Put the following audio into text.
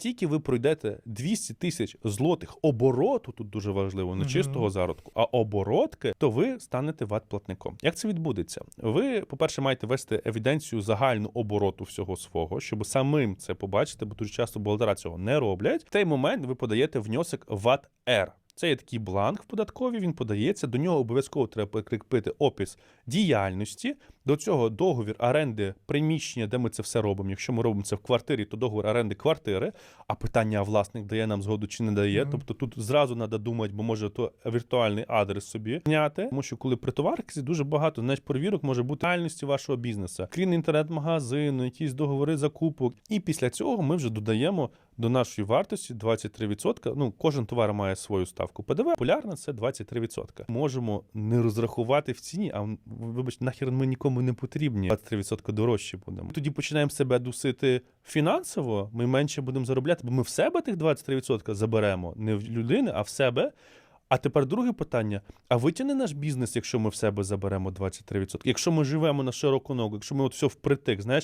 тільки ви пройдете 200 тисяч злотих обороту, тут дуже важливо, не чистого зародку, а оборотки, то ви станете ват-платником. Як це відбудеться? Ви, по-перше, маєте вести евіденцію загальну обороту всього свого, щоб самим це побачити, бо дуже часто бухгалтера цього не роблять. В той момент ви подаєте внесок ВАТ-Р. Це є такий бланк в податковій, він подається. До нього обов'язково треба прикріпити опис діяльності. До цього договір оренди приміщення, де ми це все робимо. Якщо ми робимо це в квартирі, то договір оренди квартири. А питання, власник дає нам згоду чи не дає. Мгм. Тобто тут зразу треба думати, бо може то віртуальний адрес собі зняти. Тому що коли при товарці дуже багато знаєш, перевірок може бути реальності вашого бізнесу, крім інтернет-магазину, якісь договори закупок. І після цього ми вже додаємо до нашої вартості 23%. Ну, кожен товар має свою ставку ПДВ. Популярна це 23%. Можемо не розрахувати в ціні, а вибачте, нахер ми нікому не потрібні. 23% дорожче будемо. Тоді починаємо себе дусити фінансово. Ми менше будемо заробляти, бо ми в себе тих 23% заберемо не в людини, а в себе. А тепер друге питання: а витягне наш бізнес, якщо ми в себе заберемо 23%? Якщо ми живемо на широку ногу, якщо ми от все впритик, знаєш,